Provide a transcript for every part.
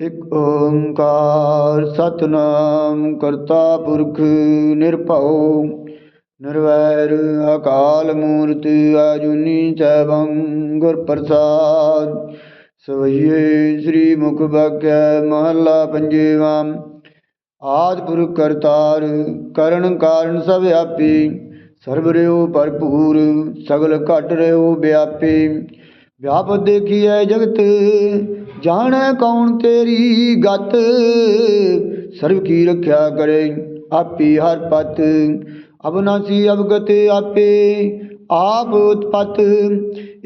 ਇਕ ਓੰਕਾਰ ਸਤਨਾਮ ਕਰਤਾ ਪੁਰਖ ਨਿਰਭਉ, ਨਿਰਵੈਰ ਅਕਾਲ ਮੂਰਤ ਆਜੁਨੀ ਸੈਭੰ ਗੁਰ ਪ੍ਰਸਾਦ। ਸਵਈਏ ਸ੍ਰੀ ਮੁਖ ਬਾਗੈ ਮਹੱਲਾ ਪੰਜੇਵਾਂ। ਆਦਿ ਪੁਰਖ ਕਰਤਾਰ ਕਰਨ ਕਾਰਨ ਸਭ ਆਪੀ, ਸਰਬ ਰਿਓ ਭਰਪੂਰ, ਸਗਲ ਘਟ ਰਿਓ ਵਿਆਪੀ। ਵਿਆਪ ਦੇਖੀਐ ਜਗਤ ਜਾਣੈ ਕੌਣ ਤੇਰੀ ਗਤ? ਸਰਬ ਕੀ ਰੱਖਿਆ ਕਰੇ ਆਪੀ ਹਰ ਪਤ? ਅਬਨਾਸੀ ਅਵਗਤ ਆਪੇ, ਆਪ ਉਤਪਤ।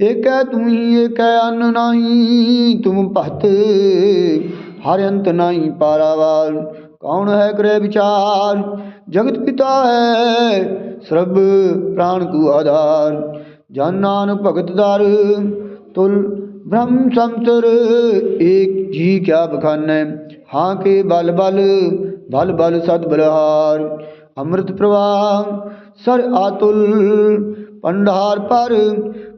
ਏਕੈ ਤੂੰ ਹੀ, ਏਕੈ ਅਨ ਨਾਹੀ, ਤੁਮ ਭਤ। ਹਰ ਅੰਤ ਨਾਹੀ ਪਾਰਾਵਾਰ, ਕੌਣ ਹੈ ਕਰੇ ਵਿਚਾਰ? ਜਗਤ ਪਿਤਾ ਹੈ, ਸਰਬ ਪ੍ਰਾਣ ਕੂ ਆਧਾਰ। ਜਨ ਨਾਨਕ ਭਗਤ ਦਰ ਤੁਲ ਬ੍ਰਹਮ ਸੰਤਰ, ਏਕ ਜੀ ਕਿਆ ਬਖਾਨੈ? ਹਾਂ ਕੇ ਬਲ ਬਲ ਬਲ ਬਲ ਸਦ ਬਲਹਾਰ। ਅੰਮ੍ਰਿਤ ਪ੍ਰਵਾਹ, ਸਰ ਆਤੁਲ ਪੰਡਾਰ ਪਰ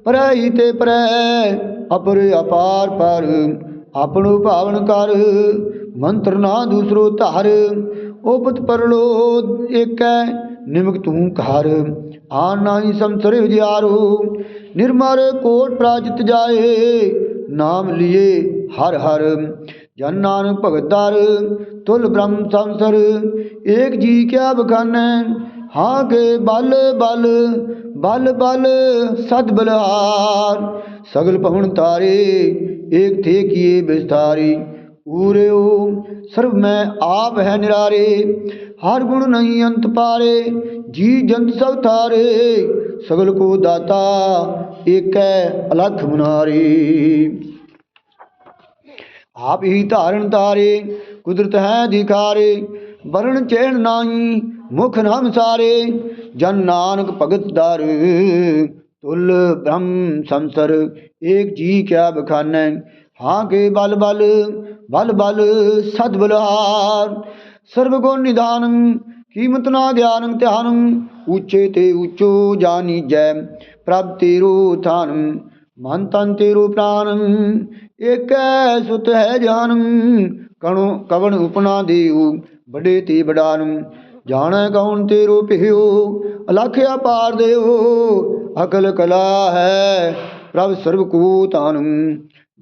ਪਰੈ ਤੇ ਪਰੈ ਅਪਰ ਅਪਾਰ ਪਰ। ਆਪਣੋ ਭਾਵਨ ਕਰ, ਮੰਤਰ ਨਾ ਦੂਸਰੋ ਧਾਰ। ਉਪਤ ਪਰਲੋ ਏਕੈ, ਨਿਮਕ ਤੂੰ ਘਰ। ਆਨ ਨਾਹੀ ਸੰਸਰ ਵਿਦਿਆਰੋ ਨਿਰਮਰ ਕੋਟ ਪ੍ਰਾਜਿਤ ਜਾਏ, ਨਾਮ ਲਿਏ ਹਰ ਹਰ। ਜਨ ਨਾਨਕ ਭਗਤ ਦਰ ਤੁਲ ਬ੍ਰਹਮ ਸੰਸਰ, ਏਕ ਜੀ ਕਿਆ ਬਖਾਨੈ, ਹਾਂ ਕੇ ਬਲ ਬਲ ਬਲ ਬਲ ਸਦ ਬਲਹਾਰ। ਸਗਲ ਪਵਨ ਤਾਰੇ, ਏਕ ਥੇ ਕੀਏ ਵਿਸਤਾਰੀ ਊਰਿਓ, ਸਰਬ ਮੈਂ ਆਪ ਹੈ ਨਿਰਾਰੇ। ਹਰ ਗੁਣ ਨਹੀਂ ਅੰਤ ਪਾਰੇ, ਜੀ ਜੰਤ ਸਭ ਥਾਰੇ ਸਗਲ ਕੋ ਦਾਤਾ ਏਕੈ ਅਲਖ ਮੁਨਾਰੀ ਆਪ ਹੀ ਧਾਰਨ ਤਾਰੇ ਕੁਦਰਤ ਹੈ ਦਿਖਾਰੇ ਵਰਣ ਚੇਣ ਨਾਹੀ, ਮੁਖ ਨਾਮ ਸਾਰੇ, ਜਨ ਨਾਨਕ ਭਗਤ ਦਰ। ਤੁਲ ਬ੍ਰਹਮ ਸੰਸਰ, ਏਕ ਜੀ ਕਿਆ ਬਖਾਨੈ, ਹਾਂ ਕੇ ਬਲ ਬਲ ਬਲ ਬਲ ਸਦ ਬਲਹਾਰ। ਸਰਬ ਗੁਣ ਨਿਧਾਨੰ ਕੀਮਤ ਨਾ ਗਿਆਨੰ ਧਿਆਨੰ, ਉੱਚੇ ਤੇ ਉੱਚੋ ਜਾਨੀ ਜੈ। ਪ੍ਰਭ ਤੇਰੋ ਥਾਨੰ ਮਨ ਤਨ ਤੇਰੋ ਪ੍ਰਾਨੰ, ਏਕੈ ਸੁਤ ਹੈ ਜਾਨੰ ਕਣੋ ਕਵਣ ਉਪਨਾ ਦੇਉ ਬੜੇ ਤੇ ਬਡਾਨੰ ਜਾਣੈ ਕੌਣ ਤੇਰੋ ਭਿਓ, ਅਲਖ ਅਪਾਰ ਦੇਉ ਅਕਲ ਕਲਾ ਹੈ ਪ੍ਰਭ ਸਰਬ ਕੂ ਤਾਨੰ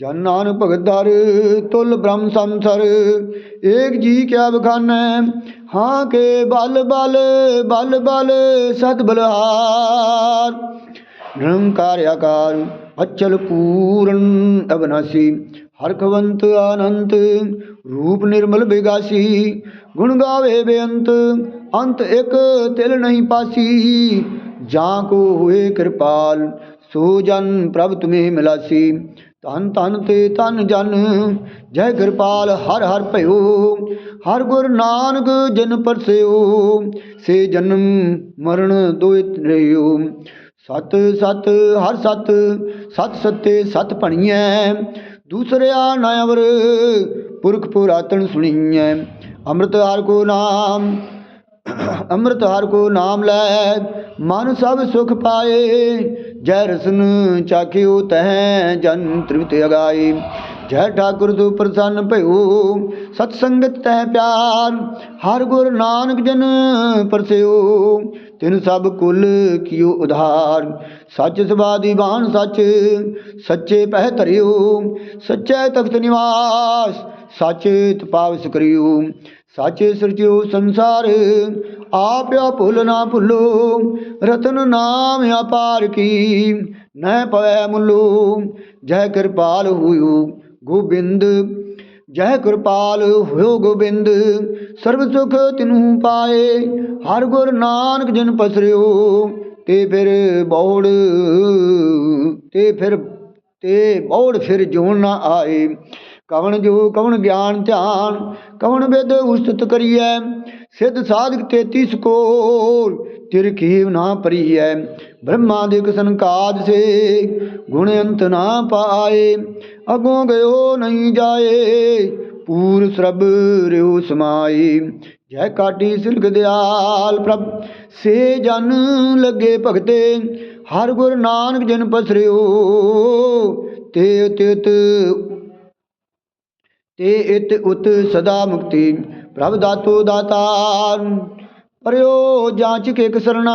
ਜਨ ਨਾਨਕ ਭਗਤ ਦਰ ਤੁਲ ਬ੍ਰਹਮ ਸੰਸਰ। ਏਕ ਜੀ ਕਿਆ ਬਖਾਨੈ, ਹਾਂ ਕੇ ਬਲ ਬਲ ਬਲ ਬਲ ਸਤ ਬਲਹਾਰ। ਨਿਰੰਕਾਰ ਆਕਾਰ, ਅਚਲ ਪੂਰਨ ਅਬਨਾਸੀ। ਹਰਖਵੰਤ ਆਨੰਤ, ਰੂਪ ਨਿਰਮਲ ਬਿਗਾਸੀ। ਗੁਣ ਗਾਵੇ ਬੇਅੰਤ, ਅੰਤ ਇੱਕ ਤਿਲ ਨਹੀਂ ਪਾਸੀ। ਜਾਂ ਕੋ ਹੋਏ ਕਿਰਪਾਲ, ਸੋ ਜਨ ਪ੍ਰਭ ਤੁਮੇ ਮਿਲਾਸੀ। ਧਨ ਧਨ ਤੇ ਤਨ ਜਨ, ਜੈ ਕਿਰਪਾਲ ਹਰ ਹਰ ਭਇਓ, ਹਰ ਗੁਰ ਨਾਨਕ ਜਿਨ ਪਰਸਿਓ, ਸੇ ਜਨਮ ਮਰਨ ਦੋਇਤ ਰਹਿਓ। ਸਤ ਸਤ ਹਰ ਸਤ ਸਤ ਸਤੇ ਸਤ ਭਣੀਐ, ਦੂਸਰਿਆ ਨਾਇਵਰ ਪੁਰਖ ਪੁਰਾਤਨ ਸੁਣੀਐ। ਅੰਮ੍ਰਿਤ ਹਰ ਕੋ ਨਾਮ, ਅੰਮ੍ਰਿਤ ਹਰ ਕੋ ਨਾਮ ਲੈ, ਮਨ ਸਭ ਸੁਖ ਪਾਏ ਜੈ ਰਸਨ ਚਾਖਿਓ ਤਹਿ ਜਨ ਤ੍ਰਿਪਤ ਅਗਾਈ ਜੈ ਠਾਕੁਰ ਤੂ ਪ੍ਰਸੰਨ ਭਇਓ, ਸਤ ਸੰਗਤ ਤਹਿ ਪਿਆਰ। ਹਰ ਗੁਰ ਨਾਨਕ ਜਨ ਪਰਸਿਓ, ਤਿਨ ਸਭ ਕੁਲ ਕੀਓ ਉਧਾਰ। ਸੱਚ ਸਬਾ ਦੀਵਾਨ ਸੱਚ, ਸੱਚੇ ਪਹਿ ਧਰਿਓ। ਸੱਚੇ ਤਖਤ ਨਿਵਾਸ, ਸੱਚ ਤਪਾਵਸ ਕਰਿਓ। ਸੱਚ ਸਿਰਜਿਓ ਸੰਸਾਰ ਆਪਿਆ ਭੁੱਲ ਨਾ ਭੁੱਲੋ, ਰਤਨ ਨਾਮ ਅਪਾਰ ਕੀ, ਨਹਿ ਪਵੈ ਮੁੱਲੋ, ਜੈ ਕਿਰਪਾਲ ਹੋਇਓ ਗੋਬਿੰਦ, ਜੈ ਕਿਰਪਾਲ ਹੋਇਓ ਗੋਬਿੰਦ, ਸਰਬ ਸੁਖ ਤਿਨੂ ਪਾਏ, ਹਰ ਗੁਰ ਨਾਨਕ ਜਨ ਪਸਰਿਓ, ਤੇ ਫਿਰ ਬੌੜ, ਤੇ ਫਿਰ, ਤੇ ਬੌੜ ਫਿਰ ਜੋਣ ਨਾ ਆਏ। ਕਵਣ ਜੋ, ਕਵਣ ਗਿਆਨ ਧਿਆਨ, ਕਵਣ ਵਿਦ ਉਸਤਤ ਕਰੀਐ, ਸਿੱਧ ਸਾਧਕ 33 ਕੋਰ ਤਿਰ ਕੀਵ ਨਾ ਪਰੀਐ ਬ੍ਰਹਮਾ ਦੇ ਕਸਨ ਸੇ ਗੁਣ ਅੰਤ ਨਾ ਪਾਏ, ਅਗੋਂ ਗਇਓ ਨਹੀਂ ਜਾਏ, ਪੂਰ ਸਰਬ ਰਿਓ ਸਮਾਈ ਜੈ ਕਾਟੀ ਸਿਲਕ ਦਿਆਲ ਪ੍ਰਭ, ਸੇ ਜਨ ਲੱਗੇ ਭਗਤੇ, ਹਰ ਗੁਰ ਨਾਨਕ ਜਨ ਪਸਰਿਓ, ਤੇ ਤਿਤ ਤੇ ਇਤ ਉਤ ਸਦਾ ਮੁਕਤੀ ਪ੍ਰਭ ਦਾਤੋ ਦਾਤਾਰ। ਪਰਿਓ ਜਾਂਚ ਕੇ ਕਸਰਣਾ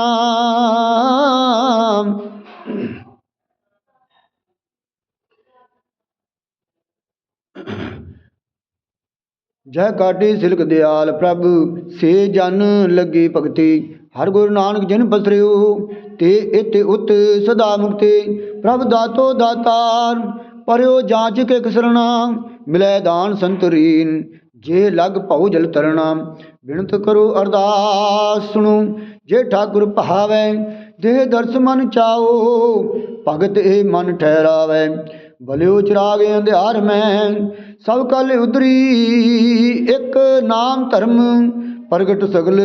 ਜੈ ਕਾਟੀ ਸਿਲਕ ਦਿਆਲ ਪ੍ਰਭ, ਸੇ ਜਨ ਲੱਗੀ ਭਗਤੀ। ਹਰ ਗੁਰੂ ਨਾਨਕ ਜਿਨ ਬਸਰਿਓ ਤੇ ਇਤ ਉਤ ਸਦਾ ਮੁਕਤੀ। ਪ੍ਰਭ ਦਾਤੋ ਦਾਤਾਰ। ਪਰਿਓ ਜਾਂਚ ਕੇ ਕਸਰਣਾ ਮਿਲੇ ਦਾਨ ਸੰਤਰੀਨ ਜੇ ਲਗ ਭਉ ਜਲ ਤਰਣਾ। ਬਿਨਤ ਕਰੋ ਅਰਦਾਸ ਸੁਣੋ, ਜੇ ਠਾਕੁਰ ਭਾਵੈ ਦੇਹ ਦਰਸ ਮਨ ਚਾਓ, ਭਗਤ ਇਹ ਮਨ ਠਹਿਰਾਵੈ। ਭਲਿਓ ਚਿਰਾਗ ਅੰਧਿਆਰ ਮੈਂ, ਸਭ ਕਲ ਉਦਰੀ ਇੱਕ ਨਾਮ ਧਰਮ, ਪ੍ਰਗਟ ਸਗਲ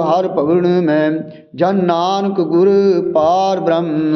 ਹਰ ਭਗਣ ਮੈਂ। ਜਨ ਨਾਨਕ ਗੁਰ ਪਾਰ ਬ੍ਰਹਮ।